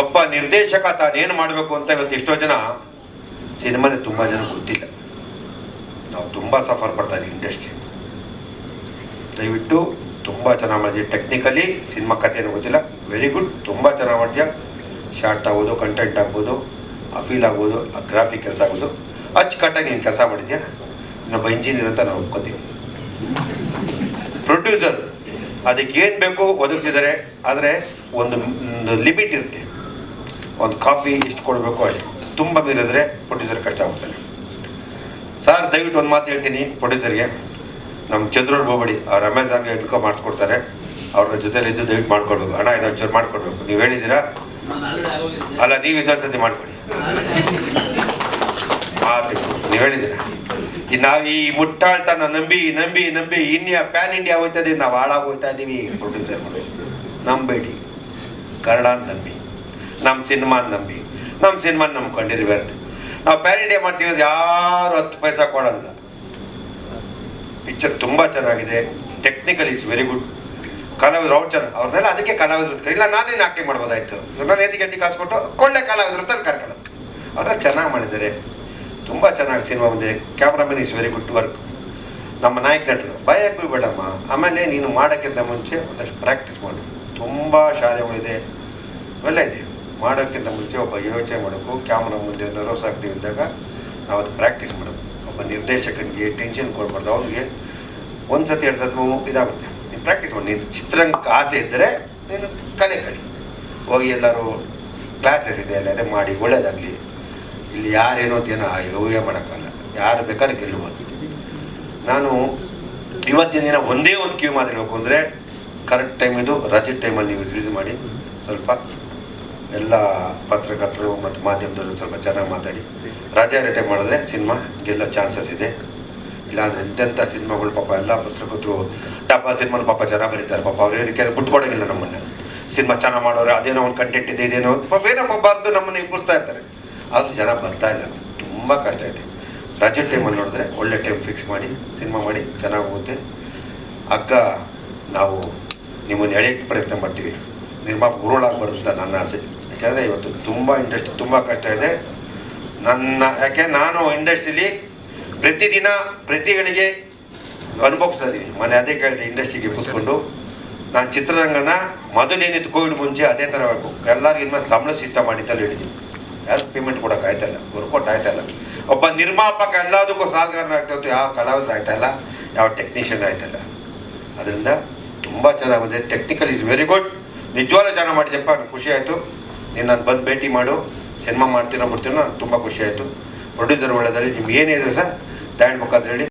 ಒಬ್ಬ ನಿರ್ದೇಶಕ ತಾನೇನು ಮಾಡಬೇಕು ಅಂತ ಇವತ್ತು ಎಷ್ಟೋ ಜನ ಸಿನಿಮಾನೇ ತುಂಬ ಜನ ಗೊತ್ತಿಲ್ಲ. ನಾವು ತುಂಬ ಸಫರ್ ಪಡ್ತಾ ಇದ್ದೀವಿ ಇಂಡಸ್ಟ್ರಿ. ದಯವಿಟ್ಟು ತುಂಬ ಚೆನ್ನಾಗಿ ಮಾಡಿದ್ವಿ ಟೆಕ್ನಿಕಲಿ ಸಿನಿಮಾ ಕಥೆನೂ ಗೊತ್ತಿಲ್ಲ. ವೆರಿ ಗುಡ್ ತುಂಬ ಚೆನ್ನಾಗಿ ಮಾಡಿದ್ಯಾ? ಶಾರ್ಟ್ ಆಗ್ಬೋದು ಕಂಟೆಂಟ್ ಆಗ್ಬೋದು, ಆ ಫೀಲ್ ಆಗ್ಬೋದು, ಆ ಗ್ರಾಫಿಕ್ ಕೆಲಸ ಆಗ್ಬೋದು. ಅಚ್ಚುಕಟ್ಟಾಗಿ ನೀನು ಕೆಲಸ ಮಾಡಿದ್ಯಾ? ಇನ್ನೊಬ್ಬ ಇಂಜಿನಿಯರ್ ಅಂತ ನಾವು ಒಪ್ಕೋತೀವಿ ಪ್ರೊಡ್ಯೂಸರ್ ಅದಕ್ಕೆ ಏನು ಬೇಕು ಒದಗಿಸಿದರೆ ಆದರೆ ಒಂದು ಲಿಮಿಟ್ ಇರುತ್ತೆ. ಒಂದು ಕಾಫಿ ಎಷ್ಟು ಕೊಡಬೇಕು ಅಷ್ಟು ತುಂಬ ಮೀರಿದ್ರೆ ಪ್ರೊಡ್ಯೂಸರ್ ಕಷ್ಟ ಆಗ್ತಾರೆ ಸರ್ ದಯವಿಟ್ಟು ಒಂದು ಮಾತು ಹೇಳ್ತೀನಿ ಪ್ರೊಡ್ಯೂಸರ್ಗೆ ನಮ್ಮ ಚಂದ್ರೂರ್ ಬೋಬಡಿ ಅವ್ರು ಅಮೆಝಾನ್ಗೆ ಎದ್ಕೋ ಮಾಡಿಸ್ಕೊಡ್ತಾರೆ. ಅವ್ರ ಜೊತೆಲಿ ಇದ್ದು ದಯವಿಟ್ಟು ಮಾಡ್ಕೊಡ್ಬೇಕು. ಹಣ ಇದು ಒಂಚೂರು ಮಾಡ್ಕೊಡ್ಬೇಕು. ನೀವು ಹೇಳಿದ್ದೀರಾ? ಅಲ್ಲ, ನೀವು ಇದೊಂದು ಸತಿ ಮಾಡ್ಕೊಡಿ. ಮಾತು ನೀವು ಹೇಳಿದ್ದೀರಾ? ಈ ನಾವು ಈ ಮುಟ್ಟಾಳ್ತನ ನಂಬಿ ನಂಬಿ ನಂಬಿ ಇಂಡಿಯಾ ಪ್ಯಾನ್ ಇಂಡಿಯಾ ಹೋಯ್ತದೆ ನಾವು ಹಾಳಾಗಿ ಹೋಗ್ತಾ ಇದ್ದೀವಿ ಪ್ರೊಡ್ಯೂಸರ್ ನಂಬೇಡಿ. ಕನ್ನಡ ನಂಬಿ. ನಮ್ಮ ಸಿನಿಮಾ ನಂಬಿ. ನಮ್ಮ ಸಿನಿಮಾ ನಂಬ್ಕೊಂಡಿರ್ಬಾರ್ದು ನಾವು ಪ್ಯಾನ್ ಇಂಡಿಯಾ ಮಾಡ್ತೀವಿ ಅಂದ್ರೆ ಯಾರು ಹತ್ತು ಪೈಸಾ ಕೊಡಲ್ಲ. ಪಿಕ್ಚರ್ ತುಂಬ ಚೆನ್ನಾಗಿದೆ. ಟೆಕ್ನಿಕಲ್ ಇಸ್ ವೆರಿ ಗುಡ್ ಕಲಾವಿದರು ಅವ್ರು ಚೆನ್ನ ಅವ್ರನ್ನೆಲ್ಲ ಅದಕ್ಕೆ ಕಲಾವಿದರು ಇಲ್ಲ ನಾನೇನು ಆಕ್ಟಿಂಗ್ ಮಾಡ್ಬೋದಾಯ್ತು. ನಾನು ಎದ್ದು ಗಟ್ಟಿ ಕಾಸು ಕೊಟ್ಟು ಒಳ್ಳೆ ಕಲಾವಿದರು ತಾನು ಕರ್ಕೊಳ್ಳೋದು ಅವ್ರನ್ನ ಚೆನ್ನಾಗಿ ಮಾಡಿದ್ದಾರೆ. ತುಂಬ ಚೆನ್ನಾಗಿ ಸಿನಿಮಾ ಬಂದಿದೆ. Cameraman is very good work ನಮ್ಮ ನಾಯಕ ನಟರು ಭಯ ಬಿಡಮ್ಮ ಆಮೇಲೆ ನೀನು ಮಾಡೋಕ್ಕಿಂತ ಮುಂಚೆ ಒಂದಷ್ಟು ಪ್ರಾಕ್ಟೀಸ್ ಮಾಡು. ತುಂಬ ಶಾಲೆಗಳಿದೆ. ಒಳ್ಳೆ ಇದೆ. ಮಾಡೋಕ್ಕಿಂತ ಮುಂಚೆ ಒಬ್ಬ ಯೋಚನೆ ಮಾಡಬೇಕು. ಕ್ಯಾಮ್ರಾ ಮುಂದೆ ನರ್ವಸ್ ಆಗ್ತೀವಿ ಇದ್ದಾಗ ನಾವು ಅದು ಪ್ರಾಕ್ಟೀಸ್ ಮಾಡಬೇಕು. ಒಬ್ಬ ನಿರ್ದೇಶಕನಿಗೆ ಟೆನ್ಷನ್ ಕೊಡ್ಬಾರ್ದು. ಅವ್ರಿಗೆ ಒಂದು ಸತಿ ಎರಡು ಸತಿ ಇದಾಗುತ್ತೆ ನೀನು ಪ್ರಾಕ್ಟೀಸ್ ಮಾಡಿ. ನೀನು ಚಿತ್ರರಂಗಕ್ಕೆ ಆಸೆ ಇದ್ದರೆ ನೀನು ಕಲೆ ಕಲಿ. ಹೋಗಿ ಎಲ್ಲರೂ ಕ್ಲಾಸಸ್ ಇದೆ ಅಲ್ಲಿ ಅದೇ ಮಾಡಿ, ಒಳ್ಳೇದಾಗಲಿ. ಇಲ್ಲಿ ಯಾರೇನೋ ಅಂತ ಏನೋ ಯೋಗ್ಯ ಮಾಡೋಕ್ಕಲ್ಲ ಯಾರು ಬೇಕಾದ್ರೆ ಗೆಲ್ಬೋದು ನಾನು ಇವತ್ತಿನ ದಿನ ಒಂದೇ ಒಂದು ಕ್ಯೂ ಮಾತಾಡಬೇಕು ಅಂದರೆ ಕರೆಕ್ಟ್ ಟೈಮ್ ಇದು, ರಜೆ ಟೈಮಲ್ಲಿ ನೀವು ರಿಲೀಸ್ ಮಾಡಿ. ಸ್ವಲ್ಪ ಎಲ್ಲ ಪತ್ರಕರ್ತರು ಮತ್ತು ಮಾಧ್ಯಮದವರು ಸ್ವಲ್ಪ ಚೆನ್ನಾಗಿ ಮಾತಾಡಿ. ರಜೆ ರೇಟೆ ಮಾಡಿದ್ರೆ ಸಿನಿಮಾ ಗೆಲ್ಲೋ ಚಾನ್ಸಸ್ ಇದೆ. ಇಲ್ಲಾಂದ್ರೆ ಎಂತೆಂಥ ಸಿನಿಮಾಗಳು ಪಾಪ ಎಲ್ಲ ಪತ್ರಕರ್ತರು ಡಬ್ಬಾ ಸಿನಿಮಾನ ಪಾಪ ಚೆನ್ನಾಗಿ ಬರೀತಾರೆ. ಪಾಪ ಅವ್ರು ಏನಕ್ಕೆ ಬಿಟ್ಕೊಡೋಂಗಿಲ್ಲ ನಮ್ಮನ್ನು. ಸಿನಿಮಾ ಚೆನ್ನಾಗಿ ಮಾಡೋರು, ಅದೇನೋ ಒಂದು ಕಂಟೆಂಟ್ ಇದೆ, ಇದೇನೋ ಪಾಪ ಏನಪ್ಪ ಬಾರ್ದು ನಮ್ಮನ್ನು ಇಬ್ಬರ್ತಾ ಇರ್ತಾರೆ. ಆದರೂ ಜನ ಬರ್ತಾ ಇಲ್ಲ. ತುಂಬ ಕಷ್ಟ ಇದೆ ರಜೆ ಟೈಮಲ್ಲಿ ನೋಡಿದ್ರೆ ಒಳ್ಳೆ ಟೈಮ್ ಫಿಕ್ಸ್ ಮಾಡಿ, ಸಿನಿಮಾ ಮಾಡಿ, ಚೆನ್ನಾಗಿ ಹೋಗುತ್ತೆ. ಅಕ್ಕ, ನಾವು ನಿಮ್ಮನ್ನು ಎಳೆಯಕ್ಕೆ ಪ್ರಯತ್ನ ಮಾಡ್ತೀವಿ ನಿರ್ಮಾಪಕ ಉರುಳಾಗಬಾರ್ದು ಅಂತ ನನ್ನ ಆಸೆ. ಯಾಕೆಂದರೆ ಇವತ್ತು ತುಂಬ ಇಂಡಸ್ಟ್ರಿ ತುಂಬ ಕಷ್ಟ ಇದೆ. ನನ್ನ, ಯಾಕೆ ನಾನು ಇಂಡಸ್ಟ್ರಿಲಿ ಪ್ರತಿದಿನ ಪ್ರತಿಗಳಿಗೆ ಅನುಭವಿಸ್ತಾ ಇದ್ದೀನಿ ಮನೆ ಅದೇ ಕೇಳಿದೆ ಇಂಡಸ್ಟ್ರಿಗೆ ಕೂತ್ಕೊಂಡು. ನಾನು ಚಿತ್ರರಂಗನ ಮೊದಲೇನಿತ್ತು ಕೋವಿಡ್ ಮುಂಚೆ ಅದೇ ಥರ ಬೇಕು. ಎಲ್ಲರಿಗೂ ಇನ್ಮೇಲೆ ಸಂಬಳ ಸಿಸ್ಟಮ್ ಮಾಡಿದ್ದಲ್ಲ ಹೇಳಿದ್ದೀನಿ ಯಾರು ಪೇಮೆಂಟ್ ಕೊಡೋಕೆ ಆಯ್ತಲ್ಲ ವರ್ಕೌಟ್ ಆಯ್ತಲ್ಲ ಒಬ್ಬ ನಿರ್ಮಾಪಕ ಎಲ್ಲದಕ್ಕೂ ಸಾಲಗಾರನ ಆಗ್ತಾಯಿತ್ತು ಯಾವ ಕಲಾವಿದ್ರು ಆಯ್ತಲ್ಲ ಯಾವ ಟೆಕ್ನಿಷಿಯನ್ ಆಯ್ತಲ್ಲ ಅದರಿಂದ ತುಂಬ ಚೆನ್ನಾಗಿದೆ ಟೆಕ್ನಿಕಲ್ ಇಸ್ ವೆರಿ ಗುಡ್ ನಿಜವಾಗ್ಲೂ ಚೆನ್ನಾಗಿ ಮಾಡಿದಪ್ಪ ನನಗೆ ಖುಷಿ ಆಯಿತು. ನೀನು ನಾನು ಬಂದು ಭೇಟಿ ಮಾಡು, ಸಿನಿಮಾ ಮಾಡ್ತೀನೋ ಬಿಡ್ತೀನೋ ತುಂಬ ಖುಷಿ ಆಯಿತು. ಪ್ರೊಡ್ಯೂಸರ್ ಒಳ್ಳೆದಲ್ಲಿ ನಿಮ್ಗೆ ಏನಿದ್ರೆ ಸರ್? ಮುಖಾಂತರ ಹೇಳಿ.